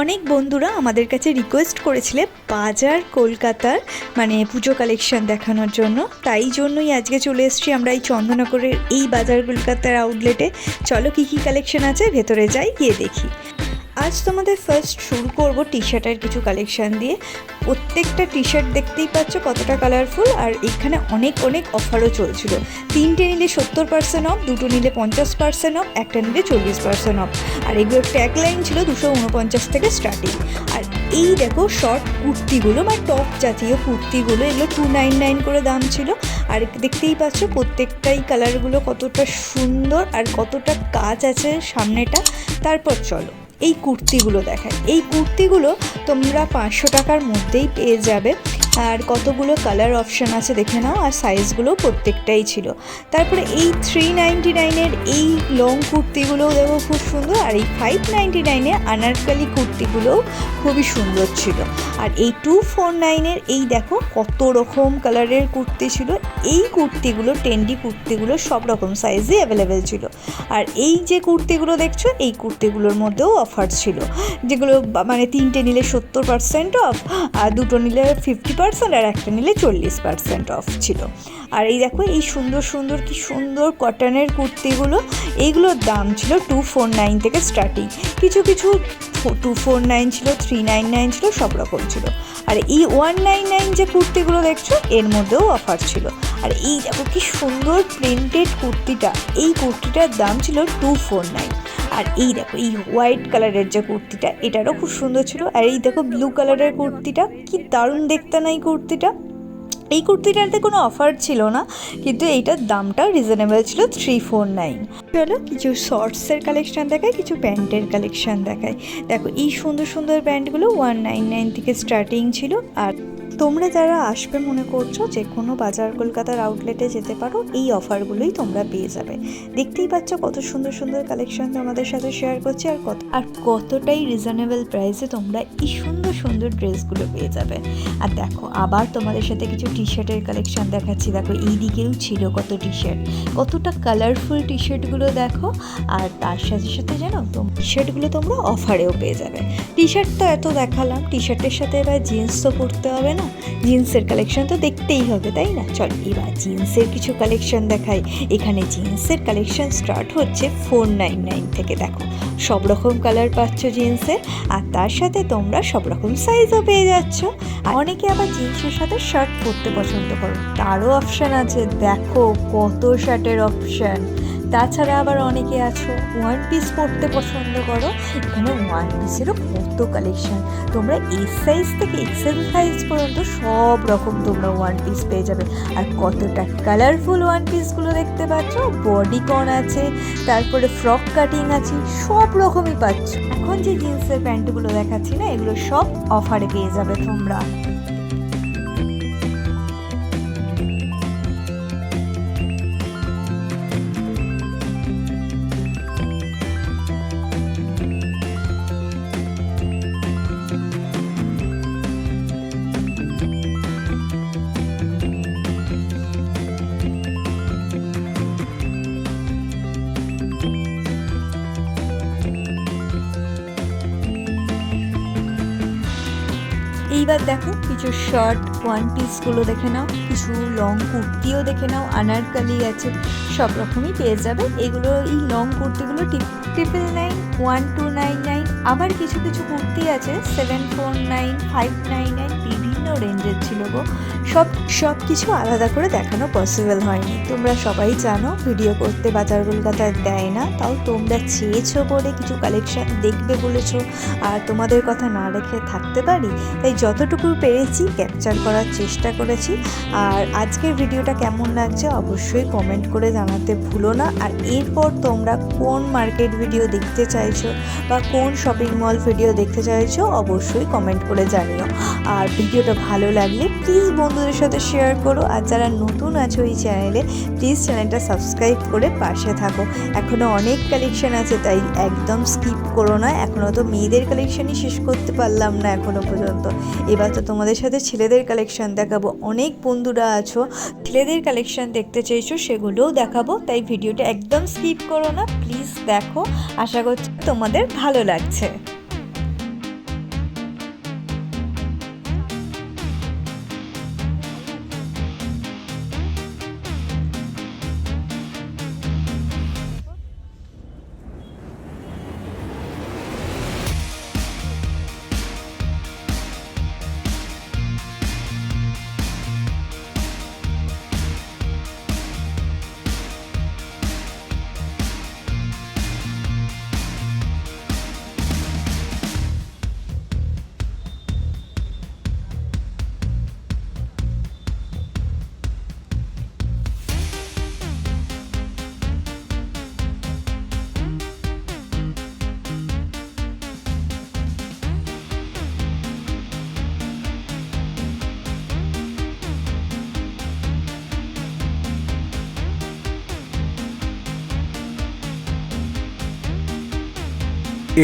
অনেক বন্ধুরা আমাদের কাছে রিকোয়েস্ট করেছিলে বাজার কলকাতার মানে পুজো কালেকশন দেখানোর জন্য। তাই জন্যই আজকে চলে এসেছি আমরা এই চন্দননগরের এই বাজার কলকাতার আউটলেটে চলো কী কী কালেকশন আছে, ভেতরে যাই, গিয়ে দেখি। আজ তোমাদের ফার্স্ট শুরু করব টি শার্টের কিছু কালেকশান দিয়ে। প্রত্যেকটা টি শার্ট দেখতেই পাচ্ছ কতটা কালারফুল আর এখানে অনেক অনেক অফারও চলছিল। তিনটে নিলে সত্তর পার্সেন্ট অফ দুটো নিলে পঞ্চাশ পার্সেন্ট অফ একটা নিলে চল্লিশ পার্সেন্ট অফ আর এগুলোর ট্যাগ লাইন ছিল দুশো উনপঞ্চাশ থেকে স্টার্টিং আর এই দেখো শর্ট কুর্তিগুলো বা টপ জাতীয় কুর্তিগুলো, এগুলো টু নাইন নাইন করে দাম ছিল। আর দেখতেই পাচ্ছ প্রত্যেকটাই কালারগুলো কতটা সুন্দর আর কতটা কাজ আছে সামনেটা। তারপর চলো। এই কুর্তিগুলো দেখায় এই কুর্তিগুলো তোমরা পাঁচশো টাকার মধ্যেই পেয়ে যাবে। আর কতগুলো কালার অপশান আছে দেখে নাও, আর সাইজগুলো প্রত্যেকটাই ছিল। তারপরে এই থ্রি নাইনটি নাইনের এই লং কুর্তিগুলোও দেখো খুব সুন্দর, আর এই ফাইভ নাইনটি নাইনের আনারকালি কুর্তিগুলোও খুবই সুন্দর ছিল। আর এই টু ফোর নাইনের এই দেখো কত রকম কালারের কুর্তি ছিল, এই কুর্তিগুলো টেন্ডি কুর্তিগুলো সব রকম সাইজে অ্যাভেলেবেল ছিল। আর এই যে কুর্তিগুলো দেখছ, এই কুর্তিগুলোর মধ্যেও অফার ছিল। যেগুলো মানে তিনটে নিলে সত্তর পার্সেন্ট অফ আর দুটো নিলে ফিফটি পার্সেন্ট আর একটা নিলে চল্লিশ পার্সেন্ট অফ ছিল। আর এই দেখো, এই সুন্দর সুন্দর কি সুন্দর কটনের কুর্তিগুলো, এইগুলোর দাম ছিল টু ফোর নাইন থেকে স্টার্টিং কিছু কিছু টু ফোর নাইন ছিল থ্রি নাইন নাইন ছিল, সব রকম ছিল। আর এই ওয়ান নাইন নাইন যে কুর্তিগুলো দেখছ, এর মধ্যেও অফার ছিল। আর এই দেখো কি সুন্দর প্রিন্টেড কুর্তিটা, এই কুর্তিটার দাম ছিল টু ফোর নাইন আর এই দেখো, এই হোয়াইট কালারের যে কুর্তিটা, এটারও খুব সুন্দর ছিল। আর এই দেখো ব্লু কালারের কুর্তিটা, কি দারুণ দেখতে না এই কুর্তিটা? এই কুর্তিটাতে কোনো অফার ছিল না, কিন্তু এইটার দামটা রিজনেবল ছিল থ্রি ফোর নাইন চলো, কিছু শর্টসের কালেকশন দেখায় কিছু প্যান্টের কালেকশন দেখায় দেখো, এই সুন্দর সুন্দর প্যান্টগুলো ওয়ান নাইন নাইন থেকে স্টার্টিং ছিল, আর তোমরা যারা আসবে মনে করছ, যে কোনো বাজার কলকাতার আউটলেটে যেতে পারো, এই অফারগুলোই তোমরা পেয়ে যাবে। দেখতেই পাচ্ছ কত সুন্দর সুন্দর কালেকশন তোমাদের সাথে শেয়ার করছি আর কত আর কতটাই রিজনেবল প্রাইসে তোমরা এই সুন্দর সুন্দর ড্রেসগুলো পেয়ে যাবে। আর দেখো, আবার তোমাদের সাথে কিছু টি শার্টের কালেকশন দেখাচ্ছি। দেখো, এই দিকেও ছিল কত টি শার্ট কতটা কালারফুল টি শার্টগুলো দেখো। আর তার সাথে সাথে জানো তো টি শার্টগুলো তোমরা অফারেও পেয়ে যাবে। টি শার্ট তো এত দেখালাম টি শার্টের সাথে এবার জিন্স তো পরতে হবে না। জিন্সের কালেকশন তো দেখতেই হবে, তাই না? চল, এবার জিন্সের কিছু কালেকশন দেখাই। এখানে জিন্সের কালেকশন স্টার্ট হচ্ছে ফোর নাইন নাইন থেকে, দেখো। সব রকম কালার পাচ্ছ জিন্সের আর তার সাথে তোমরা সব রকম সাইজও পেয়ে যাচ্ছ। আর অনেকে আবার জিন্সের সাথে শার্ট পরতে পছন্দ করো। তারও অপশান আছে, দেখো কত শার্টের অপশান তাছাড়া আবার অনেকে আছো ওয়ান পিস পরতে পছন্দ করো, এখানে ওয়ান পিসেরও কত কালেকশন তোমরা এস সাইজ থেকে এক্সেল সাইজ পর্যন্ত সব রকম তোমরা ওয়ান পিস পেয়ে যাবে। আর কতটা কালারফুল ওয়ান পিসগুলো দেখতে পাচ্ছ? বডি কন আছে, তারপরে ফ্রক কাটিং আছে, সব রকমই পাচ্ছ। এখন যে জিন্সের প্যান্টগুলো দেখাচ্ছি না, এগুলো সব অফারে পেয়ে যাবে তোমরা। এইবার দেখো, কিছু শার্ট ওয়ান পিসগুলো দেখে নাও, কিছু লং কুর্তিও দেখে নাও আনারকালি আছে, সব রকমই পেয়ে যাবে। এগুলো এই long কুর্তিগুলো triple nine one two nine nine আবার কিছু কিছু কুর্তি আছে seven four nine five nine nine বিভিন্ন রেঞ্জের ছিল গো। সব সব কিছু আলাদা করে দেখানো পসিবল হয়নি। তোমরা সবাই জানো ভিডিও করতে বাজার কলকাতায় দেয় না, তাও তোমরা চেয়েছো বলে কিছু কালেকশন দেখবে বলেছ। আর তোমাদের কথা না রেখে থাকতে পারি, তাই যতটুকু পেরেছি ক্যাপচার করার চেষ্টা করেছি। আর আজকের ভিডিওটা কেমন লাগছে অবশ্যই কমেন্ট করে জানাতে ভুলো না। আর এরপর তোমরা কোন মার্কেট ভিডিও দেখতে চাইছো বা কোন শপিং মল ভিডিও দেখতে চাইছো, অবশ্যই কমেন্ট করে জানিও। আর ভিডিওটা ভালো লাগলে প্লিজ বন্ধুদের সাথে শেয়ার করো। আর যারা নতুন আছো এই চ্যানেলে প্লিজ চ্যানেলটা সাবস্ক্রাইব করে পাশে থাকো। এখনও অনেক কালেকশন আছে, তাই একদম স্কিপ করো না। এখনও তো মেয়েদের কালেকশনই শেষ করতে পারলাম না এখনও পর্যন্ত। এবার তো তোমাদের সাথে ছেলেদের কালেকশন দেখাবো। অনেক বন্ধুরা আছো, ছেলেদের কালেকশন দেখতে চাইছো, সেগুলোও দেখাবো। তাই ভিডিওটা একদম স্কিপ করো না প্লিজ দেখো। আশা করছি তোমাদের ভালো লাগছে।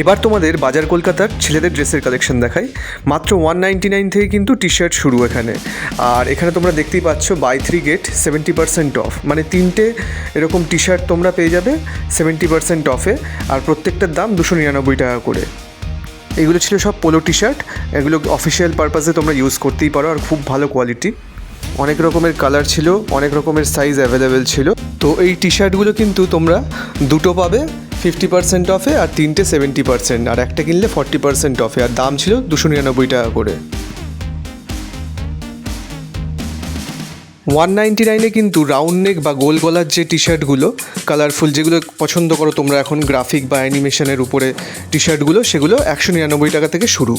এবার তোমাদের বাজার কলকাতার ছেলেদের ড্রেসের কালেকশন দেখাই। মাত্র ওয়ান নাইনটি নাইন থেকে কিন্তু টি শার্ট শুরু এখানে। আর এখানে তোমরা দেখতেই পাচ্ছ buy three get seventy percent off মানে তিনটে এরকম টি শার্ট তোমরা পেয়ে যাবে সেভেন্টি পার্সেন্ট অফে আর প্রত্যেকটার দাম দুশো নিরানব্বই টাকা করে। এগুলো ছিল সব পোলো টি শার্ট এগুলো অফিসিয়াল পারপাসে তোমরা ইউজ করতেই পারো। আর খুব ভালো কোয়ালিটি অনেক রকমের কালার ছিল, অনেক রকমের সাইজ অ্যাভেলেবেল ছিল। তো এই টি শার্টগুলো কিন্তু তোমরা দুটো পাবে। ফিফটি পার্সেন্ট অফে আর তিনটে সেভেন্টি পার্সেন্ট আর একটা কিনলে ফর্টি পার্সেন্ট অফে আর দাম ছিল দুশো নিরানব্বই টাকা করে। ওয়ান নাইনটি নাইনে কিন্তু রাউন্ড নেক বা গোল গলার যে টি শার্টগুলো কালারফুল যেগুলো পছন্দ করো তোমরা এখন গ্রাফিক বা অ্যানিমেশনের উপরে টি শার্টগুলো সেগুলো একশো নিরানব্বই টাকা থেকে শুরু।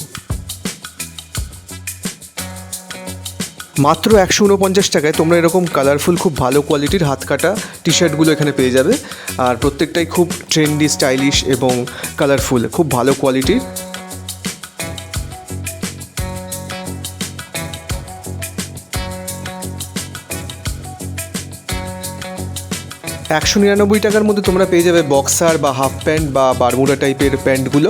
মাত্র একশো উনপঞ্চাশ টাকায় তোমরা এরকম কালারফুল খুব ভালো কোয়ালিটির হাত কাটা টি শার্টগুলো এখানে পেয়ে যাবে। আর প্রত্যেকটাই খুব ট্রেন্ডি স্টাইলিশ এবং কালারফুল খুব ভালো কোয়ালিটির একশো নিরানব্বই টাকার মধ্যে তোমরা পেয়ে যাবে বক্সার বা হাফ প্যান্ট বা বারমুডা টাইপের প্যান্টগুলো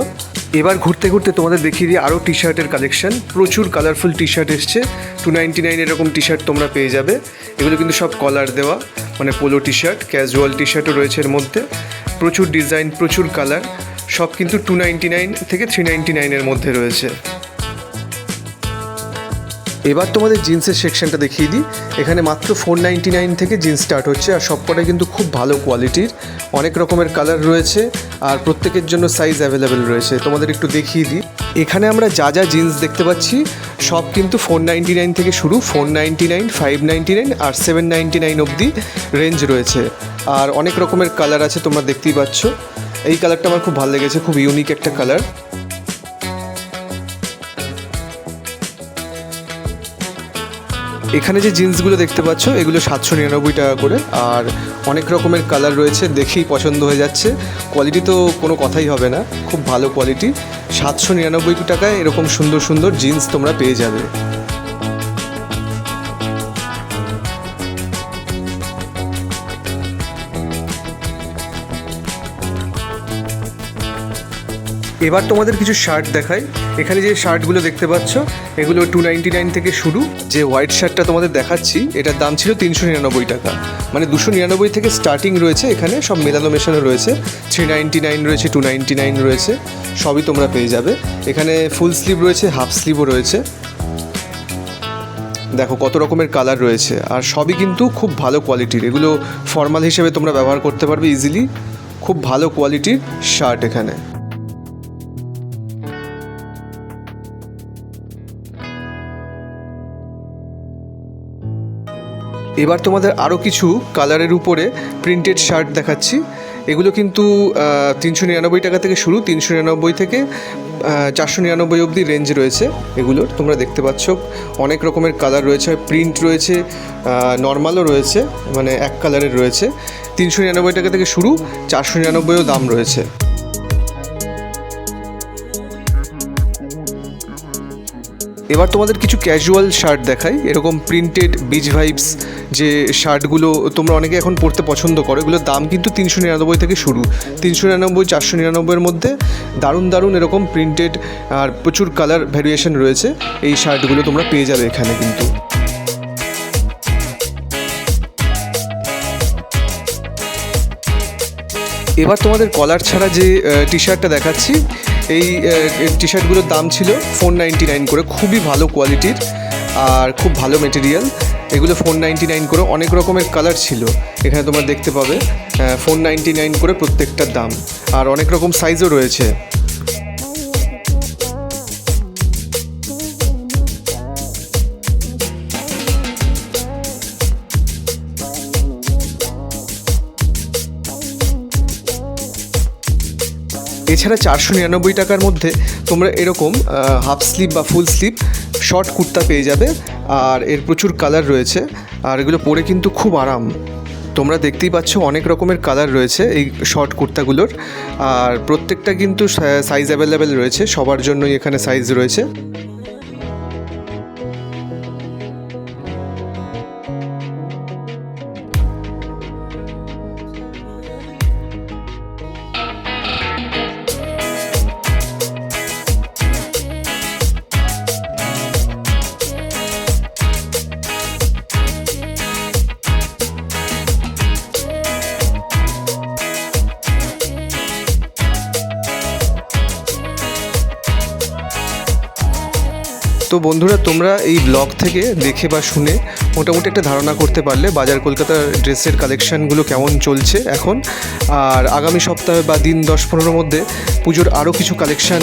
এবার ঘুরতে ঘুরতে তোমাদের দেখিয়ে দিই আরও টি শার্টের কালেকশন প্রচুর কালারফুল টি শার্ট এসছে। টু নাইনটি নাইন এরকম টি শার্ট তোমরা পেয়ে যাবে। এগুলো কিন্তু সব কলার দেওয়া মানে polo T shirt casual T শার্টও রয়েছে এর মধ্যে। প্রচুর ডিজাইন প্রচুর কালার সব কিন্তু টু নাইনটি নাইন থেকে থ্রি নাইনটি নাইনের মধ্যে রয়েছে। এবার তোমাদের জিন্সের সেকশনটা দেখিয়ে দিই। এখানে মাত্র ফোর নাইনটি নাইন থেকে জিন্স স্টার্ট হচ্ছে আর সবকটাই কিন্তু খুব ভালো কোয়ালিটির অনেক রকমের কালার রয়েছে আর প্রত্যেকের জন্য সাইজ অ্যাভেলেবেল রয়েছে। তোমাদের একটু দেখিয়ে দিই। এখানে আমরা যা যা জিন্স দেখতে পাচ্ছি, সব কিন্তু ফোর নাইনটি নাইন থেকে শুরু four ninety nine five ninety nine আর সেভেন নাইনটি নাইন অবধি রেঞ্জ রয়েছে। আর অনেক রকমের কালার আছে তোমরা দেখতেই পাচ্ছ। এই কালারটা আমার খুব ভালো লেগেছে, খুব ইউনিক একটা কালার এখানে যে জিন্সগুলো দেখতে পাচ্ছ, এগুলো সাতশো নিরানব্বই টাকা করে। আর অনেক রকমের কালার রয়েছে, দেখেই পছন্দ হয়ে যাচ্ছে। কোয়ালিটি তো কোনো কথাই হবে না, খুব ভালো কোয়ালিটি। সাতশো নিরানব্বই টাকায় এরকম সুন্দর সুন্দর জিন্স তোমরা পেয়ে যাবে। এবার তোমাদের কিছু শার্ট দেখাই। এখানে যে শার্টগুলো দেখতে পাচ্ছ, এগুলো টু নাইন থেকে শুরু। যে হোয়াইট শার্টটা তোমাদের দেখাচ্ছি, এটার দাম ছিল তিনশো নিরানব্বই টাকা। মানে দুশো নিরানব্বই থেকে স্টার্টিং রয়েছে এখানে, সব মেলানো মেশানো রয়েছে। থ্রি নাইনটি নাইন রয়েছে টু নাইনটি নাইন রয়েছে, সবই তোমরা পেয়ে যাবে। এখানে ফুল স্লিভ রয়েছে হাফ স্লিভও রয়েছে। দেখো কত রকমের কালার রয়েছে, আর সবই কিন্তু খুব ভালো কোয়ালিটির এগুলো ফর্মাল হিসেবে তোমরা ব্যবহার করতে পারবে ইজিলি খুব ভালো কোয়ালিটির শার্ট এখানে। এবার তোমাদের আরও কিছু কালারের উপরে প্রিন্টেড শার্ট দেখাচ্ছি। এগুলো কিন্তু তিনশো নিরানব্বই টাকা থেকে শুরু, তিনশো নিরানব্বই থেকে চারশো নিরানব্বই অবধি রেঞ্জ রয়েছে এগুলোর তোমরা দেখতে পাচ্ছ, অনেক রকমের কালার রয়েছে প্রিন্ট রয়েছে নর্মালও রয়েছে মানে এক কালারের রয়েছে। তিনশো নিরানব্বই টাকা থেকে শুরু, চারশো নিরানব্বইও দাম রয়েছে। এবার তোমাদের কিছু ক্যাজুয়াল শার্ট দেখাই। এরকম প্রিন্টেড বিচ ভাইবস যে শার্টগুলো তোমরা অনেকে এখন পরতে পছন্দ করো। এগুলোর দাম কিন্তু তিনশো নিরানব্বই থেকে শুরু। তিনশো নিরানব্বই, চারশো নিরানব্বইয়ের মধ্যে দারুণ দারুণ এরকম প্রিন্টেড আর প্রচুর কালার ভ্যারিয়েশন রয়েছে। এই শার্টগুলো তোমরা পেয়ে যাবে এখানে কিন্তু। এবার তোমাদের কলার ছাড়া যে টি শার্টটা দেখাচ্ছি এই টি শার্টগুলোর দাম ছিল ফোর নাইনটি নাইন করে, খুবই ভালো কোয়ালিটির আর খুব ভালো মেটেরিয়াল এগুলো ফোর নাইনটি নাইন করে অনেক রকমের কালার ছিল। এখানে তোমরা দেখতে পাবে ফোর নাইনটি নাইন করে প্রত্যেকটার দাম। আর অনেক রকম সাইজও রয়েছে। এছাড়া চারশো নিরানব্বই টাকার মধ্যে তোমরা এরকম হাফ স্লিপ বা ফুল স্লিপ শর্ট কুর্তা পেয়ে যাবে। আর এর প্রচুর কালার রয়েছে। আর এগুলো পরে কিন্তু খুব আরাম। তোমরা দেখতেই পাচ্ছ অনেক রকমের কালার রয়েছে এই শর্ট কুর্তাগুলোর। আর প্রত্যেকটা কিন্তু সাইজ অ্যাভেলেবেল রয়েছে। সবার জন্যই এখানে সাইজ রয়েছে। তো বন্ধুরা, তোমরা এই ব্লগ থেকে দেখে বা শুনে মোটামুটি একটা ধারণা করতে পারলে বাজার কলকাতার ড্রেসের কালেকশানগুলো কেমন চলছে এখন। আর আগামী সপ্তাহে বা দিন দশ পনেরোর মধ্যে পুজোর আরও কিছু কালেকশান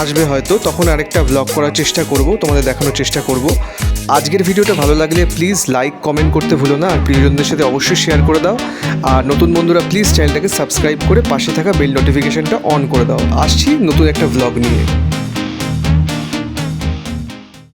আসবে হয়তো, তখন আরেকটা ব্লগ করার চেষ্টা করব, তোমাদের দেখানোর চেষ্টা করব। আজকের ভিডিওটা ভালো লাগলে প্লিজ লাইক কমেন্ট করতে ভুলো না, আর প্রিয়জনদের সাথে অবশ্যই শেয়ার করে দাও। আর নতুন বন্ধুরা প্লিজ চ্যানেলটাকে সাবস্ক্রাইব করে পাশে থাকা বেল নোটিফিকেশনটা অন করে দাও। আসছি নতুন একটা ব্লগ নিয়ে।